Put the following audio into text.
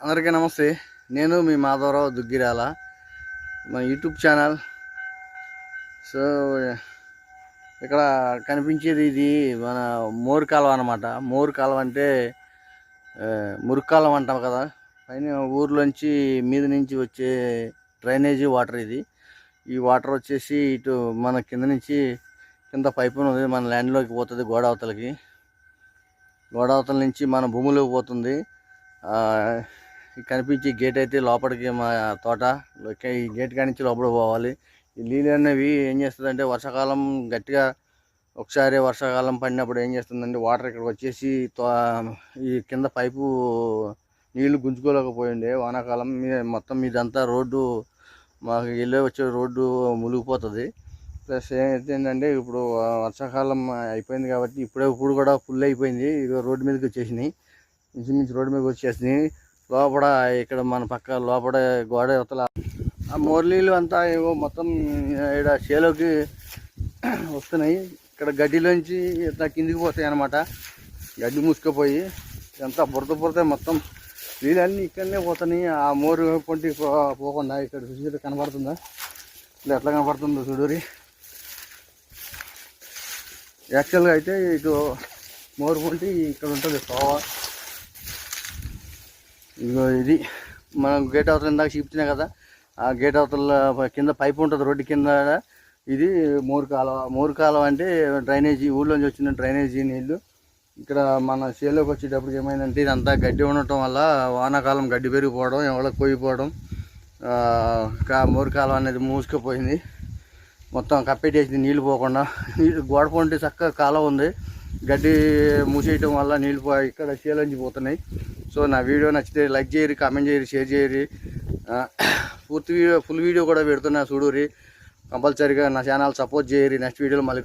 అందరికీ నమస్తే. నేను మీ మాధవరావు దుగ్గిరాల. మన యూట్యూబ్ ఛానల్. సో ఇక్కడ కనిపించేది ఇది మన మోరు కాలువ అనమాట మోరు కాలువ అంటే మురుక్కాలం అంటాం కదా. పైన ఊర్లోంచి మీద నుంచి వచ్చే డ్రైనేజీ వాటర్ ఇది. ఈ వాటర్ వచ్చేసి ఇటు మన కింద నుంచి కింద పైపు ఉంది. మన ల్యాండ్లోకి పోతుంది గోడావతలకి గోడావతల గోడ నుంచి మన భూమిలోకి పోతుంది. కనిపించే గేట్ అయితే లోపలికి మా తోట. ఈ గేట్ కానించి లోపల పోవాలి. ఈ నీళ్ళు అనేవి ఏం చేస్తుందంటే వర్షాకాలం గట్టిగా ఒకసారి వర్షాకాలం పడినప్పుడు ఏం చేస్తుందంటే వాటర్ ఇక్కడికి వచ్చేసి తో- ఈ కింద పైపు నీళ్ళు గుంజుకోలేకపోయిండే. వానాకాలం మొత్తం ఇదంతా రోడ్డు మాకు వెళ్ళే వచ్చే రోడ్డు మునిగిపోతుంది. ప్లస్ ఏంటంటే ఇప్పుడు వర్షాకాలం అయిపోయింది కాబట్టి ఇప్పుడే ఇప్పుడు కూడా ఫుల్ అయిపోయింది. ఇక రోడ్డు మీదకి వచ్చేసినాయి. ఇంచుమించు రోడ్డు మీదకి వచ్చేసినాయి. లోపల ఇక్కడ మన పక్క లోపల గోడ ఇవతల ఆ మోర్లీలు అంతా ఏవో మొత్తం ఇక్కడ చేలోకి వస్తున్నాయి. ఇక్కడ గడ్డిలోంచి ఇట్లా కిందికి పోతాయి అన్నమాట. గడ్డి మూసుకుపోయి ఇదంతా బురద బురద మొత్తం నీళ్ళన్నీ ఇక్కడనే పోతున్నాయి. ఆ మోరు పొంటి పో- పోకుండా ఇక్కడ చూసి కనబడుతుందా? ఇలా ఎట్లా కనబడుతుందో చూడూరి యాక్చువల్గా అయితే ఇటు మోరు పొంటి ఇక్కడ ఉంటుంది. తోవ. ఇదిగో ఇది మనం గేట్ అవతల ఇందాక చూపించినా కదా ఆ గేట్ అవతల కింద పైపు ఉంటుంది రోడ్డు కింద ఇది మోరు కాలువ మోరు కాలువ అంటే డ్రైనేజీ ఊళ్ళోంచి వచ్చిన డ్రైనేజీ నీళ్ళు ఇక్కడ మన చేలోకి వచ్చేటప్పుడు ఏమైందంటే ఇదంతా గడ్డి ఉండటం వల్ల వానాకాలం గడ్డి పెరిగిపోవడం ఎవరికి పోయిపోవడం ఆ, కాలువ అనేది మూసుకుపోయింది. మొత్తం కప్పెట్టేసింది నీళ్ళు పోకుండా. నీళ్ళు గోడ పొంటి చక్కగా కాలువ ఉంది. గడ్డి మూసేయటం వల్ల నీళ్ళు పో ఇక్కడ చేలోంచి పోతున్నాయి. సో నా వీడియో నచ్చితే లైక్ చేయరు కామెంట్ చేయరు షేర్ చేయరు. ఆ, పూర్తి వీడియో ఫుల్ వీడియో కూడా పెడుతున్నా చూడురి కంపల్సరీగా నా ఛానల్ సపోర్ట్ చేయరు. నెక్స్ట్ వీడియోలో మళ్ళీ